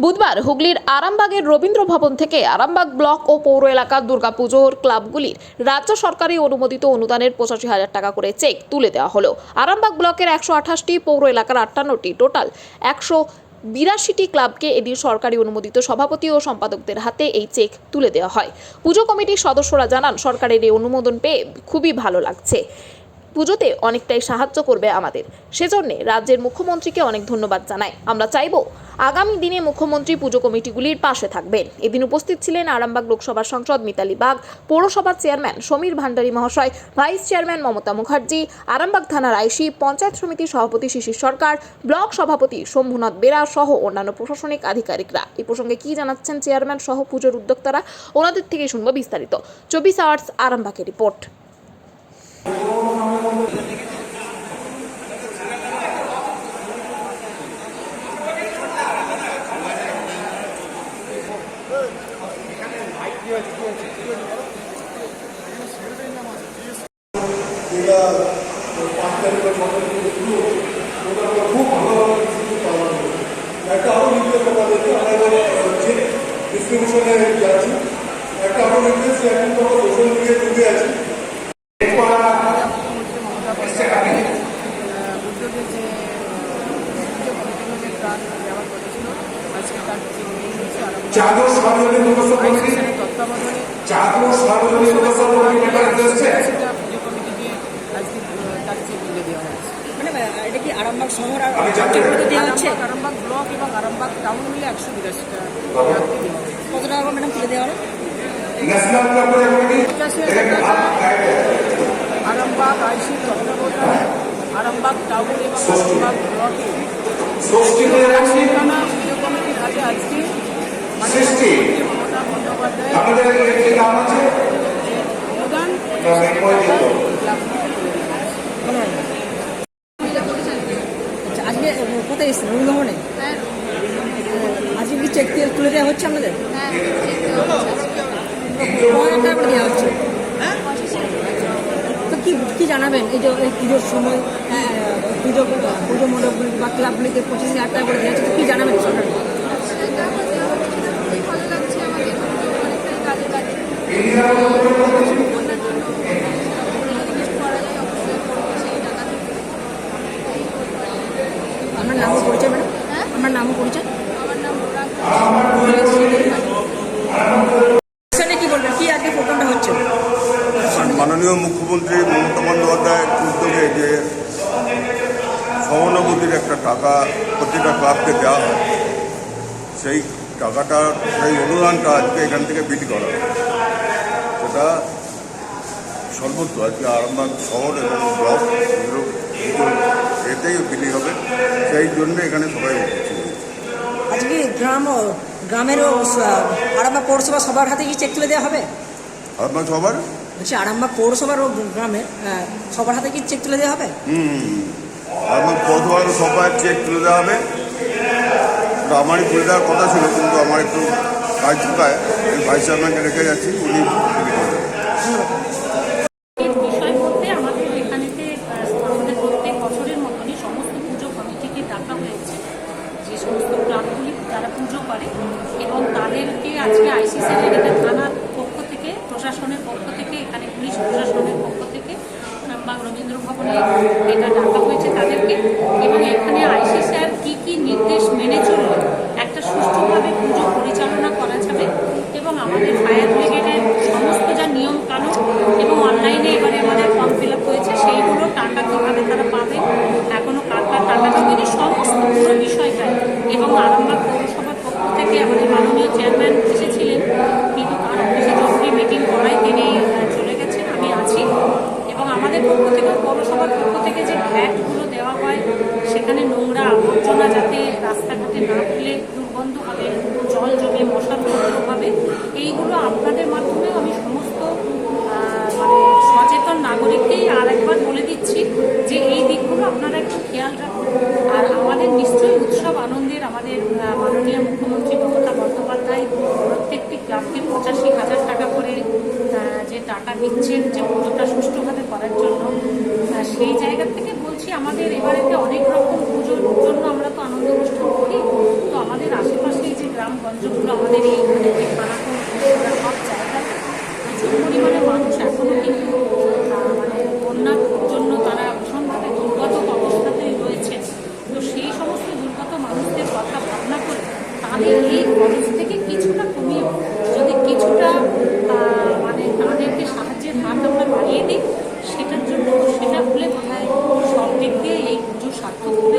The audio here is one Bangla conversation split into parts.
বুধবার হুগলির আরামবাগের রবীন্দ্র ভবন থেকে আরামবাগ ব্লক ও পৌর এলাকার দুর্গাপুজোর ক্লাবগুলির রাজ্য সরকারি অনুমোদিত অনুদানের পঁচাশি হাজার টাকা করে চেক তুলে দেওয়া হলো। আরামবাগ ব্লকের একশো আঠাশটি পৌর এলাকার আটান্নটি টোটাল একশো বিরাশিটি ক্লাবকে এদিন সরকারি অনুমোদিত সভাপতি ও সম্পাদকদের হাতে এই চেক তুলে দেওয়া হয়। পুজো কমিটির সদস্যরা জানান, সরকারের এই অনুমোদন পেয়ে খুবই ভালো লাগছে। পুজোতে অনেকটাই সাহায্য করবে আমাদের। সেজন্যে রাজ্যের মুখ্যমন্ত্রীকে অনেক ধন্যবাদ জানাই। আমরা চাইব আগামী দিনে মুখ্যমন্ত্রী পুজো কমিটিগুলির পাশে থাকবেন। এদিন উপস্থিত ছিলেন আরামবাগ লোকসভা সংসদ মিতালি বাগ, পৌরসভার চেয়ারম্যান সমীর ভান্ডারী মহাশয়, ভাইস চেয়ারম্যান মমতা মুখার্জি, আরামবাগ থানার আইসি, পঞ্চায়েত সমিতির সভাপতি শিশির সরকার, ব্লক সভাপতি শম্ভুনাথ বেরা সহ অন্যান্য প্রশাসনিক আধিকারিকরা। এই প্রসঙ্গে কি জানাচ্ছেন চেয়ারম্যান সহ পুজোর উদ্যোক্তারা, ওনাদের থেকে শুনব বিস্তারিত। চব্বিশ আওয়ার্স আরামবাগের রিপোর্ট এটা পাঁচ তারিখের সকালে থেকে শুরু হচ্ছে ওটা আমরা খুব ভালোভাবে কিছু পালন করি একটা আরও নির্দেশ আমাদেরকে আমরা হচ্ছে ডিস্ট্রিবিউশনে যাচ্ছি একটা আরও নির্দেশ এখন তো সোশ্যাল মিডিয়া যুগে আছি উদ্যোগে যে পুজো যে ত্রাণ দেওয়ার কথা আজকে তার যে মেইন জাগো সার্বজনীন দিবস কমিটি জাগো সার্বজনীন দিবস কমিটি এখানে এসেছে সেটা পুজো কমিটিকে আজকে আহ, তার চেক তুলে দেওয়া হয়েছে। মানে এটা কি আরামবাগ শহর আর দেওয়া হচ্ছে? আরামবাগ ব্লক এবং আরামবাগ টাউন মিলে একশো বিরাশিটা টাকা কত টাকা করে ম্যাডাম তুলে দেওয়া হলো? আরামবাগ আইসির তত্ত্বাবধানে আরামবাগ টাউন এবং আরামবাগ ব্লকে ষষ্ঠী সেখানা পুজো কমিটির হাতে আজকে সৃষ্টি মমতা আচ্ছা আজকে কোথায় এসেছেন রবীন্দ্রভবনে আজকে কি তুলে দেওয়া হচ্ছে হচ্ছে তো কি কি জানাবেন? এই যে এই পুজোর সময় আহ, পুজো পুজো মণ্ডপ বা ক্লাবগুলিতে পঁচিশ হাজার টাকা করে দেওয়া হচ্ছে তো কি জানাবেন সরকার ভালো লাগছে আমাদের অনেকটাই কাজে লাগে নাম পরিচয় ম্যাডাম? নাম পরিচয় আমার নাম প্রোগ্রামটা হচ্ছে? মাননীয় মুখ্যমন্ত্রী মমতা বন্দ্যোপাধ্যায়ের উদ্যোগে যে সহানুভূতির একটা টাকা প্রতিটা ক্লাবকে দেওয়া হয় সেই টাকাটা সেই অনুদানটা আজকে এখান থেকে বিলি করা হয়। সেটা সর্বত্র আজকে আরামবাগ শহর এবং ব্লক এতেই বিলি হবে। সেই জন্য এখানে সবাই আজকে গ্রাম গ্রামেরও আরামবাগ পৌরসভা সবার হাতে কি চেক তুলে দেওয়া হবে? আরামবাগ সবার? বলছি আরামবাগ পৌরসভার ও গ্রামের সবার হাতে কি চেক তুলে দেওয়া হবে? আরামবাগ পৌরসভার সবাই চেক তুলে দেওয়া হবে। আমারই তুলে দেওয়ার কথা ছিল কিন্তু আমার একটু কাজ ঢুকায় আমি ভাইস চেয়ারম্যানকে রেখে যাচ্ছি উনি যারা পুজো করে এবং তাদেরকে আজকে আইসিসি থানার পক্ষ থেকে, প্রশাসনের পক্ষ থেকে, এখানে পুলিশ প্রশাসনের পক্ষ থেকে, বা রবীন্দ্র ভবনে এটা ডাকা হয়েছে তাদেরকে। এবং এখানে আইসি স্যার কী কী নির্দেশ মেনে চললে, একটা সুষ্ঠুভাবে পুজো পরিচালনা করা যাবে এবং আমাদের ফায়ার ব্রিগেডের সমস্ত যা নিয়ম কানুন এবং অনলাইনে এবারে আমাদের ফর্ম ফিল আপ হয়েছে, সেইগুলো টাকা কীভাবে তারা পাবে এখনও কার কার টাকা ঢোকেনি সমস্ত পুরো বিষয়টাই এবং আরামবাগ পৌরসভার পক্ষ থেকে আমাদের মাননীয় চেয়ারম্যান এসেছিলেন, কিন্তু তার অফিসে জরুরি মিটিং করায় তিনি চলে গেছেন, আমি আছি। এবং আমাদের পক্ষ থেকে, পৌরসভার পক্ষ থেকে যে ভ্যাটগুলো দেওয়া হয়, সেখানে নোংরা আবর্জনা যাতে রাস্তাঘাটে না মাননীয় মুখ্যমন্ত্রী মমতা বন্দ্যোপাধ্যায় প্রত্যেকটি ক্লাবকে পঁচাশি হাজার টাকা করে যে টাকা দিচ্ছেন যে পুজোটা সুষ্ঠুভাবে করার জন্য আহ, সেই জায়গা থেকে বলছি আমাদের এবারেতে অনেক রকম পুজোর জন্য আমরা তো আনন্দ অনুষ্ঠান করি তো আমাদের আশেপাশে যে গ্রামগঞ্জগুলো আমাদের এই মানে যে খানাকুল সব জায়গাতে প্রচুর পরিমাণে মানুষ এখনও কিন্তু আহ, মানে বন্যার জন্য তারা ভীষণভাবে দুর্গত অবস্থাতেই রয়েছে তো সেই সমস্ত দুর্গত মানুষদের কথা ভাবনা করে তাদের এই খরচ থেকে কিছুটা কমিয়ে যদি কিছুটা আহ, মানে তাদেরকে সাহায্যের হাত আমরা বাড়িয়ে দিই সেটার জন্য সেটা হলে বোধহয় সব দিক দিয়ে এই পুজো সার্থক হবে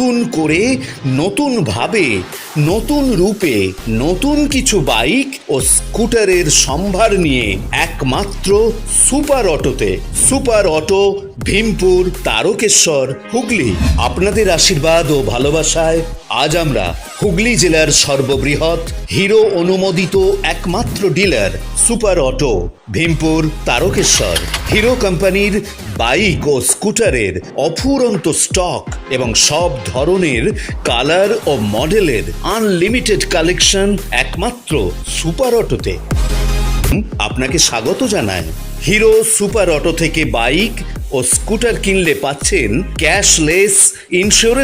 নতুন করে, নতুন ভাবে, নতুন রূপে, নতুন কিছু বাইক ও স্কুটারের সম্ভার নিয়ে একমাত্র সুপার অটোতে। Super auto, Bhimpur, Tarakeswar, Hooghly. আপনাদের আশীর্বাদ ও ভালোবাসায় আজ আমরা হুগলি জেলার সর্ববৃহৎ, হিরো অনুমোদিত একমাত্র dealer super auto, Bhimpur Tarakeswar. Hero কোম্পানির বাইক ও স্কুটারের অফুরন্ত স্টক এবং সব ধরনের কালার ও মডেলের আনলিমিটেড কালেকশন একমাত্র সুপার অটোতে। আপনাকে স্বাগত জানায় হিরো সুপার অটো থেকে বাইক ও স্কুটার কিনলে পাচ্ছেন ক্যাশলেস ইন্স্যুরেন্স